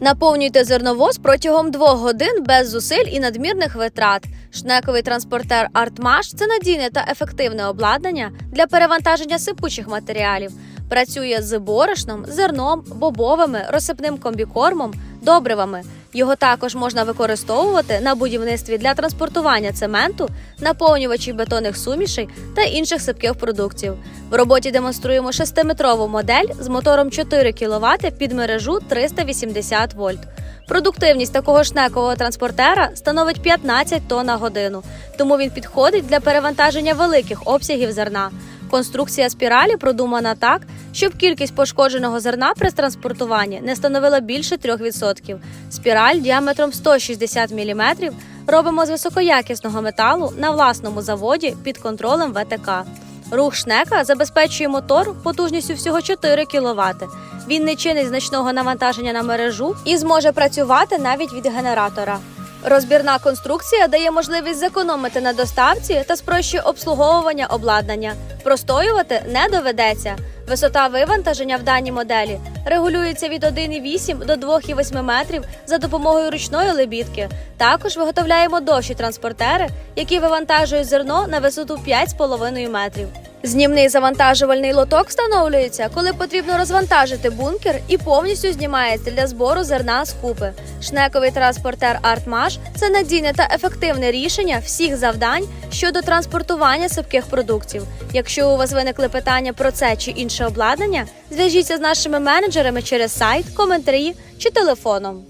Наповнюйте зерновоз протягом двох годин без зусиль і надмірних витрат. Шнековий транспортер Артмаш це надійне та ефективне обладнання для перевантаження сипучих матеріалів. Працює з борошном, зерном, бобовими, розсипним комбікормом, добривами. Його також можна використовувати на будівництві для транспортування цементу, наповнювачів бетонних сумішей та інших сипких продуктів. В роботі демонструємо 6-метрову модель з мотором 4 кВт під мережу 380 вольт. Продуктивність такого шнекового транспортера становить 15 тонн на годину, тому він підходить для перевантаження великих обсягів зерна. Конструкція спіралі продумана так, щоб кількість пошкодженого зерна при транспортуванні не становила більше 3%. Спіраль діаметром 160 мм робимо з високоякісного металу на власному заводі під контролем ВТК. Рух шнека забезпечує мотор потужністю всього 4 кВт. Він не чинить значного навантаження на мережу і зможе працювати навіть від генератора. Розбірна конструкція дає можливість зекономити на доставці та спрощує обслуговування обладнання. Простоювати не доведеться. Висота вивантаження в даній моделі регулюється від 1,8 до 2,8 метрів за допомогою ручної лебідки. Також виготовляємо довші транспортери, які вивантажують зерно на висоту 5,5 метрів. Знімний завантажувальний лоток встановлюється, коли потрібно розвантажити бункер і повністю знімається для збору зерна з купи. Шнековий транспортер Артмаш це надійне та ефективне рішення всіх завдань щодо транспортування сипких продуктів. Якщо у вас виникли питання про це чи інше обладнання, зв'яжіться з нашими менеджерами через сайт, коментарі чи телефоном.